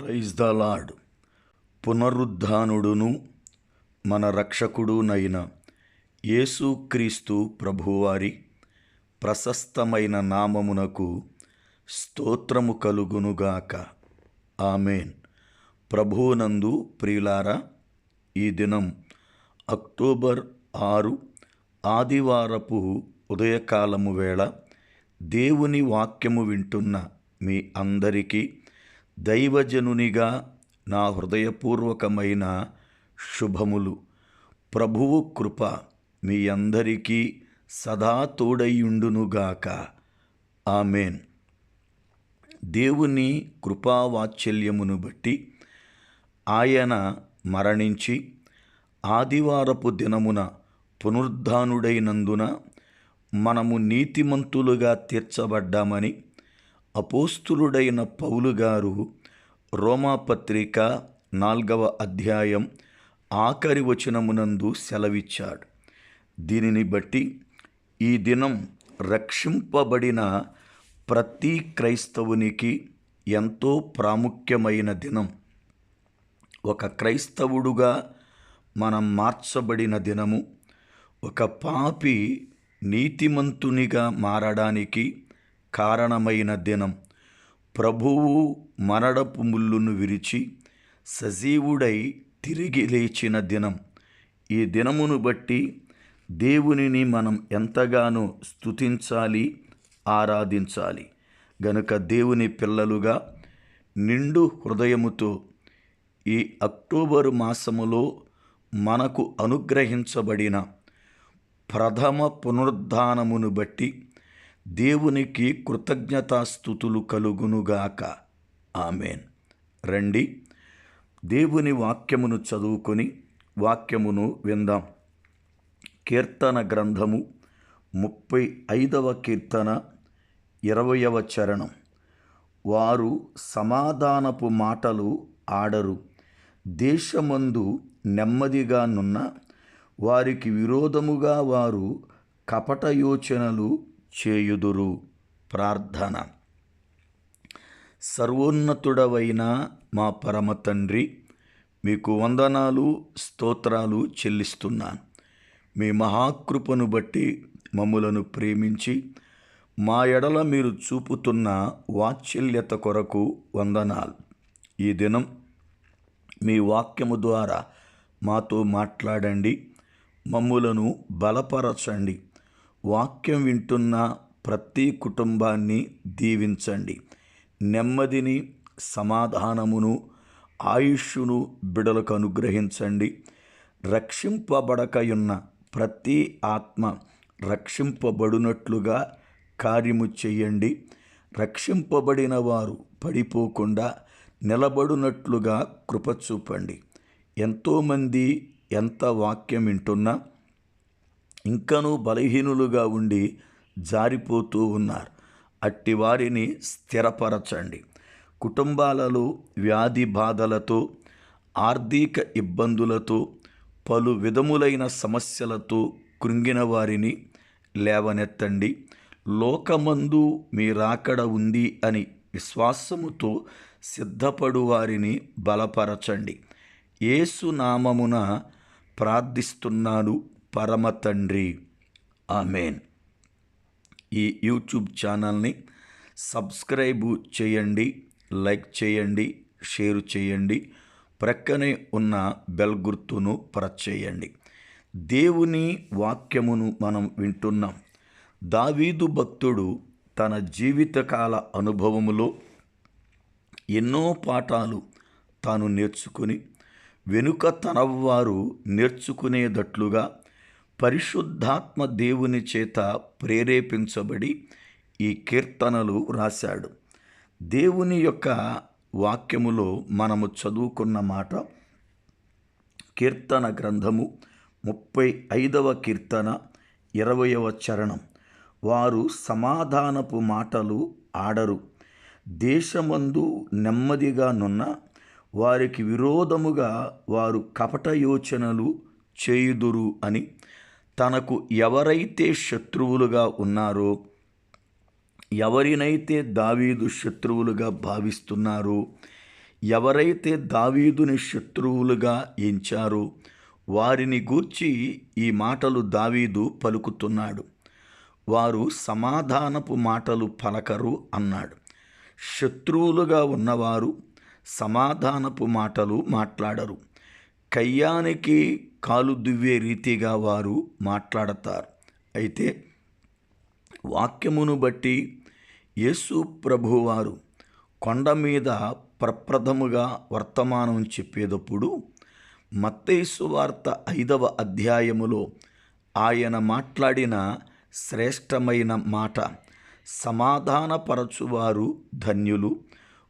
Praise the lord పునరుద్ధానుడును మన రక్షకుడునైన యేసుక్రీస్తు ప్రభువారి ప్రశస్తమైన నామమునకు స్తోత్రము కలుగునుగాక. ఆమెన్. ప్రభువునందు ప్రియులారా ఈ దినం అక్టోబర్ ఆరు ఆదివారపు ఉదయకాలము వేళ దేవుని వాక్యము వింటున్న మీ అందరికీ దైవజనునిగా నా హృదయపూర్వకమైన శుభములు. ప్రభువు కృప మీ అందరికీ సదా తోడయ్యుండునుగాక. ఆమెన్. దేవుని కృపావాత్సల్యమును బట్టి ఆయన మరణించి ఆదివారపు దినమున పునరుద్ధానుడైనందున మనము నీతిమంతులుగా తీర్చబడ్డామని అపోస్తులుడైన పౌలు గారు రోమాపత్రిక నాల్గవ అధ్యాయం ఆఖరి వచనమునందు సెలవిచ్చాడు. దీనిని బట్టి ఈ దినం రక్షింపబడిన ప్రతి క్రైస్తవునికి ఎంతో ప్రాముఖ్యమైన దినం. ఒక క్రైస్తవుడుగా మనం మార్చబడిన దినము ఒక పాపి నీతిమంతునిగా మారడానికి కారణమైన దినం. ప్రభువు మరడపు ముళ్ళును విరిచి సజీవుడై తిరిగి లేచిన దినం. ఈ దినమును బట్టి దేవునిని మనం ఎంతగానో స్థుతించాలి ఆరాధించాలి. గనుక దేవుని పిల్లలుగా నిండు హృదయముతో ఈ అక్టోబరు మాసములో మనకు అనుగ్రహించబడిన ప్రథమ పునరుద్ధానమును బట్టి దేవునికి కృతజ్ఞతాస్థుతులు కలుగునుగాక. ఆమెన్. రండి దేవుని వాక్యమును చదువుకొని వాక్యమును విందాం. కీర్తన గ్రంథము ముప్పై ఐదవ కీర్తన ఇరవయవ చరణం. వారు సమాధానపు మాటలు ఆడరు. దేశమందు నెమ్మదిగా నున్న వారికి విరోధముగా వారు కపట యోచనలు చేయుదురు ప్రార్థన. సర్వోన్నతుడవైన మా పరమ తండ్రి మీకు వందనాలు స్తోత్రాలు చెల్లిస్తున్నాను. మీ మహాకృపను బట్టి మమ్ములను ప్రేమించి మా ఎడల మీరు చూపుతున్న వాత్సల్యత కొరకు వందనాలు. ఈ దినం మీ వాక్యము ద్వారా మాతో మాట్లాడండి మమ్ములను బలపరచండి. వాక్యం వింటున్న ప్రతి కుటుంబాన్ని దీవించండి. నెమ్మదిని సమాధానమును ఆయుష్ను బిడలకు అనుగ్రహించండి. రక్షింపబడకయున్న ప్రతి ఆత్మ రక్షింపబడినట్లుగా కార్యము చేయండి. రక్షింపబడిన వారు పడిపోకుండా నిలబడినట్లుగా కృప చూపండి. ఎంతోమంది ఎంత వాక్యం వింటున్నా ఇంకనూ బలహీనులుగా ఉండి జారిపోతూ ఉన్నారు. అట్టి వారిని స్థిరపరచండి. కుటుంబాలలో వ్యాధి బాధలతో ఆర్థిక ఇబ్బందులతో పలు విధములైన సమస్యలతో కృంగిన వారిని లేవనెత్తండి. లోకమందు మీ రాకడ ఉంది అని విశ్వాసముతో సిద్ధపడు వారిని బలపరచండి. ఏసునామమున ప్రార్థిస్తున్నాను. పరమ తండ్రి ఆమెన్. ఈ యూట్యూబ్ ఛానల్ని సబ్స్క్రైబు చేయండి లైక్ చేయండి షేర్ చేయండి ప్రక్కనే ఉన్న బెల్ గుర్తును ప్రెస్ చేయండి దేవుని వాక్యమును మనం వింటున్నాం. దావీదు భక్తుడు తన జీవితకాల అనుభవములో ఎన్నో పాఠాలు తాను నేర్చుకుని వెనుక తనవారు నేర్చుకునేటట్లుగా పరిశుద్ధాత్మ దేవుని చేత ప్రేరేపించబడి ఈ కీర్తనలు రాశాడు. దేవుని యొక్క వాక్యములో మనము చదువుకున్న మాట కీర్తన గ్రంథము ముప్పై ఐదవ కీర్తన ఇరవయవ చరణం. వారు సమాధానపు మాటలు ఆడరు. దేశమందు నెమ్మదిగా నున్న వారికి విరోధముగా వారు కపట యోచనలు చేయుదురు అని తనకు ఎవరైతే శత్రువులుగా ఉన్నారో ఎవరినైతే దావీదు శత్రువులుగా భావిస్తున్నారో ఎవరైతే దావీదుని శత్రువులుగా ఎంచారో వారిని గూర్చి ఈ మాటలు దావీదు పలుకుతున్నాడు. వారు సమాధానపు మాటలు పలకరు అన్నాడు. శత్రువులుగా ఉన్నవారు సమాధానపు మాటలు మాట్లాడరు. కయ్యానికి కాలు దువ్వే రీతిగా వారు మాట్లాడతారు. అయితే వాక్యమును బట్టి యేసు ప్రభువారు కొండ మీద ప్రప్రథముగా వర్తమానం చెప్పేటప్పుడు మత్తైసు వార్త ఐదవ అధ్యాయములో ఆయన మాట్లాడిన శ్రేష్టమైన మాట సమాధానపరచువారు ధన్యులు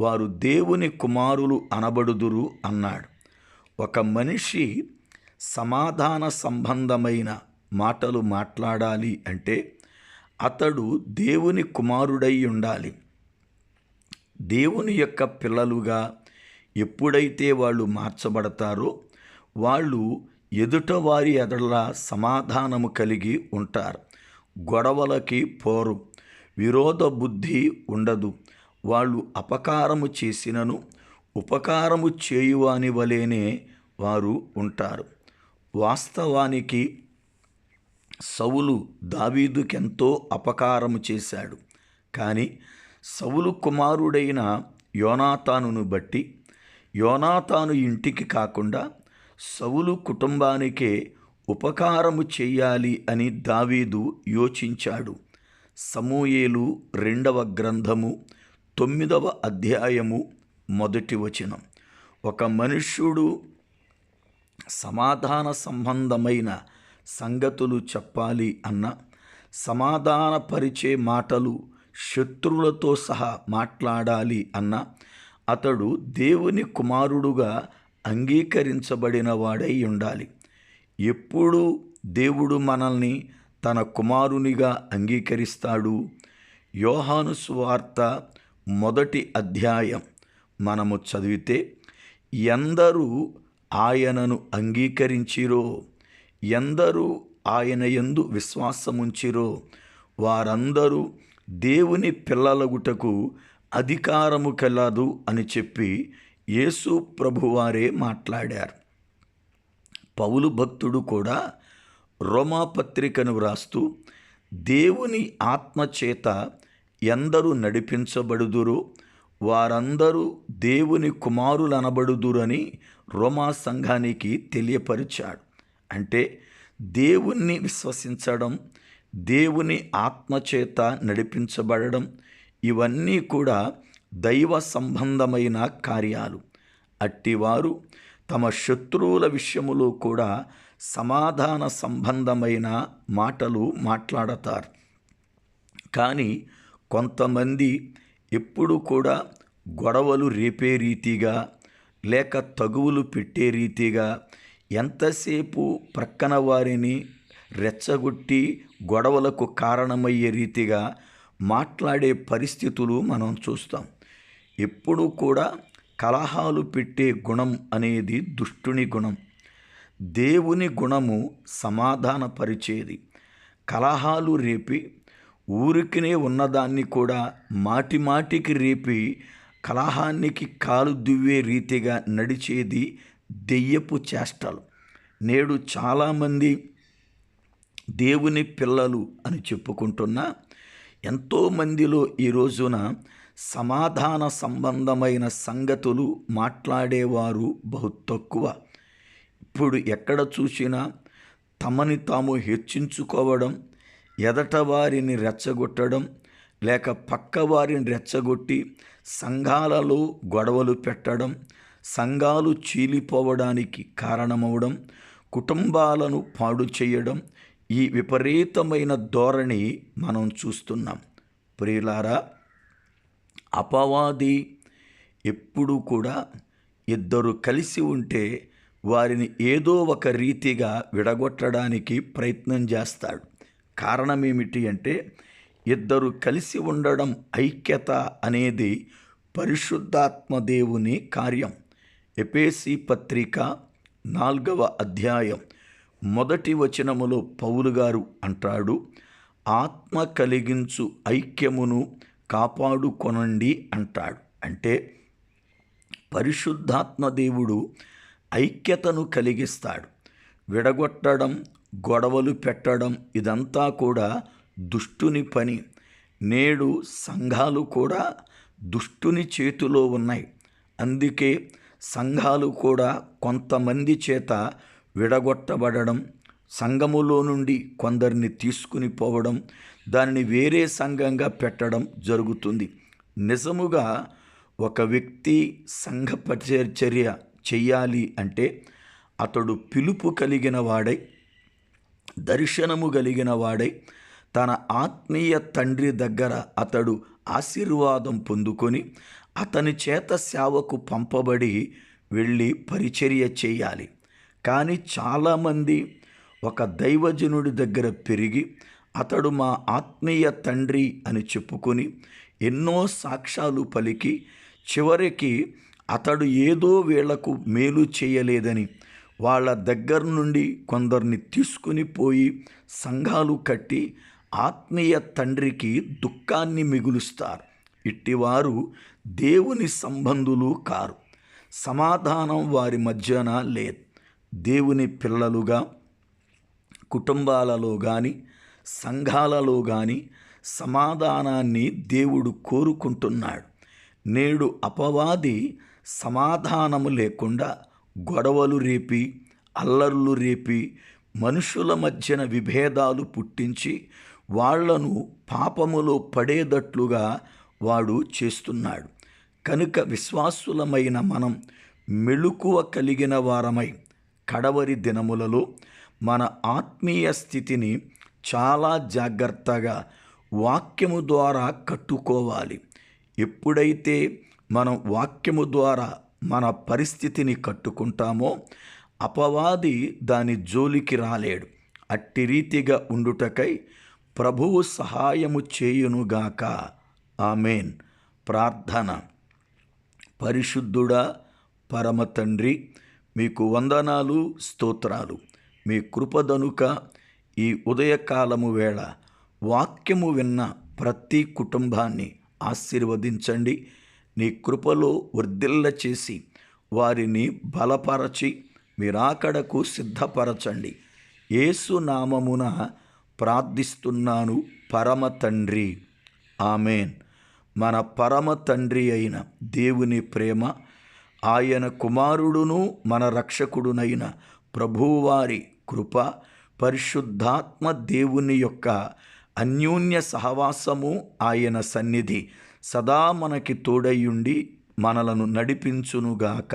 వారు దేవుని కుమారులు అనబడుదురు అన్నాడు. ఒక మనిషి సమాధాన సంబంధమైన మాటలు మాట్లాడాలి అంటే అతడు దేవుని కుమారుడై ఉండాలి. దేవుని యొక్క పిల్లలుగా ఎప్పుడైతే వాళ్ళు మార్చబడతారో వాళ్ళు ఎదుట వారి ఎదల సమాధానము కలిగి ఉంటారు. గొడవలకి పోరు విరోధ బుద్ధి ఉండదు. వాళ్ళు అపకారము చేసినను ఉపకారము చేయువాని వలెనే వారు ఉంటారు. వాస్తవానికి సవులు దావీదుకెంతో అపకారము చేశాడు. కానీ సవులు కుమారుడైన యోనాతానును బట్టి యోనాతాను ఇంటికి కాకుండా సవులు కుటుంబానికే ఉపకారము చెయ్యాలి అని దావీదు యోచించాడు. సమూయేలు రెండవ గ్రంథము తొమ్మిదవ అధ్యాయము మొదటి వచనం. ఒక మనుష్యుడు సమాధాన సంబంధమైన సంగతులు చెప్పాలి అన్న సమాధానపరిచే మాటలు శత్రువులతో సహా మాట్లాడాలి అన్న అతడు దేవుని కుమారుడుగా అంగీకరించబడిన వాడై ఉండాలి. ఎప్పుడు దేవుడు మనల్ని తన కుమారునిగా అంగీకరిస్తాడు? యోహాను సువార్త మొదటి అధ్యాయం. మనము చదివితే ఎందరూ ఆయనను అంగీకరించిరో ఎందరూ ఆయన ఎందు విశ్వాసముంచిరో వారందరూ దేవుని పిల్లలగుటకు అధికారము కలదు అని చెప్పి యేసు ప్రభువారే మాట్లాడారు. పౌలు భక్తుడు కూడా రోమాపత్రికను వ్రాస్తూ దేవుని ఆత్మచేత ఎందరూ నడిపించబడుదురో వారందరూ దేవుని కుమారులనబడుదురని రోమా సంఘానికి తెలియపరిచాడు. అంటే దేవుణ్ణి విశ్వసించడం దేవుని ఆత్మచేత నడిపించబడడం ఇవన్నీ కూడా దైవ సంబంధమైన కార్యాలు. అట్టివారు తమ శత్రువుల విషయములో కూడా సమాధాన సంబంధమైన మాటలు మాట్లాడతారు. కానీ కొంతమంది ఎప్పుడు కూడా గొడవలు రేపే రీతిగా లేక తగువులు పెట్టే రీతిగా ఎంతసేపు ప్రక్కన వారిని రెచ్చగొట్టి గొడవలకు కారణమయ్యే రీతిగా మాట్లాడే పరిస్థితులు మనం చూస్తాం. ఎప్పుడు కూడా కలహాలు పెట్టే గుణం అనేది దుష్టుని గుణం. దేవుని గుణము సమాధానపరిచేది. కలహాలు రేపి ఊరికినే ఉన్నదాన్ని కూడా మాటిమాటికి రేపి కలహానికి కాలు దువ్వే రీతిగా నడిచేది దెయ్యపు చేష్టలు. నేడు చాలామంది దేవుని పిల్లలు అని చెప్పుకుంటున్నా ఎంతోమందిలో ఈ రోజున సమాధాన సంబంధమైన సంగతులు మాట్లాడేవారు బహు తక్కువ. ఇప్పుడు ఎక్కడ చూసినా తమని తాము హెచ్చించుకోవడం ఎదట వారిని రెచ్చగొట్టడం లేక పక్క వారిని రెచ్చగొట్టి సంఘాలలో గొడవలు పెట్టడం సంఘాలు చీలిపోవడానికి కారణమవడం కుటుంబాలను పాడు చేయడం ఈ విపరీతమైన ధోరణి మనం చూస్తున్నాం. ప్రియులారా అపవాది ఎప్పుడూ కూడా ఇద్దరు కలిసి ఉంటే వారిని ఏదో ఒక రీతిగా విడగొట్టడానికి ప్రయత్నం చేస్తాడు. కారణం ఏమిటి అంటే ఇద్దరు కలిసి ఉండడం ఐక్యత అనేది పరిశుద్ధాత్మ దేవుని కార్యం. ఎపేసి పత్రిక నాల్గవ అధ్యాయం మొదటి వచనములో పౌలు గారు అంటాడు ఆత్మ కలిగించు ఐక్యమును కాపాడుకొనండి అంటాడు. అంటే పరిశుద్ధాత్మ దేవుడు ఐక్యతను కలిగిస్తాడు. విడగొట్టడం గొడవలు పెట్టడం ఇదంతా కూడా దుష్టుని పని. నేడు సంఘాలు కూడా దుష్టుని చేతిలో ఉన్నాయి. అందుకే సంఘాలు కూడా కొంతమంది చేత విడగొట్టబడడం సంఘములో నుండి కొందరిని తీసుకుని పోవడం దానిని వేరే సంఘంగా పెట్టడం జరుగుతుంది. నిజముగా ఒక వ్యక్తి సంఘ పరిచర్య చెయ్యాలి అంటే అతడు పిలుపు కలిగిన వాడై దర్శనము కలిగిన వాడై తన ఆత్మీయ తండ్రి దగ్గర అతడు ఆశీర్వాదం పొందుకొని అతని చేత సేవకు పంపబడి వెళ్ళి పరిచర్య చేయాలి. కానీ చాలామంది ఒక దైవజనుడి దగ్గర పెరిగి అతడు మా ఆత్మీయ తండ్రి అని చెప్పుకొని ఎన్నో సాక్ష్యాలు పలికి చివరికి అతడు ఏదో వీళ్ళకు మేలు చేయలేదని వాళ్ళ దగ్గర నుండి కొందరిని తీసుకుని పోయి సంఘాలు కట్టి ఆత్మీయ తండ్రికి దుఃఖాన్ని మిగులుస్తారు. ఇట్టివారు దేవుని సంబంధులు కారు. సమాధానం వారి మధ్యన లేదు. దేవుని పిల్లలుగా కుటుంబాలలో కానీ సంఘాలలో కానీ సమాధానాన్ని దేవుడు కోరుకుంటున్నాడు. నేడు అపవాది సమాధానము లేకుండా గొడవలు రేపి అల్లర్లు రేపి మనుషుల మధ్యన విభేదాలు పుట్టించి వాళ్ళను పాపములో పడేదట్లుగా వాడు చేస్తున్నాడు. కనుక విశ్వాసులమైన మనం మెళుకువ కలిగిన వారమై కడవరి దినములలో మన ఆత్మీయ స్థితిని చాలా జాగ్రత్తగా వాక్యము ద్వారా కట్టుకోవాలి. ఎప్పుడైతే మనం వాక్యము ద్వారా మన పరిస్థితిని కట్టుకుంటామో అపవాది దాని జోలికి రాలేడు. అట్టి రీతిగా ఉండుటకై ప్రభువు సహాయము చేయునుగాక ఆమెన్. ప్రార్థన. పరిశుద్ధుడా పరమ తండ్రి మీకు వందనాలు స్తోత్రాలు. మీ కృపదనుక ఈ ఉదయకాలము వేళ వాక్యము విన్న ప్రతి కుటుంబాన్ని ఆశీర్వదించండి. నీ కృపలో వర్ధిల్ల చేసి వారిని బలపరచి మీరాకడకు సిద్ధపరచండి. యేసు నామమున ప్రార్థిస్తున్నాను పరమ తండ్రి. ఆమెన్. మన పరమ తండ్రి అయిన దేవుని ప్రేమ ఆయన కుమారుడును మన రక్షకుడునైన ప్రభువారి కృప పరిశుద్ధాత్మ దేవుని యొక్క అన్యోన్య సహవాసము ఆయన సన్నిధి. సదా మనకి తోడయ్యుండి మనలను నడిపించునుగాక.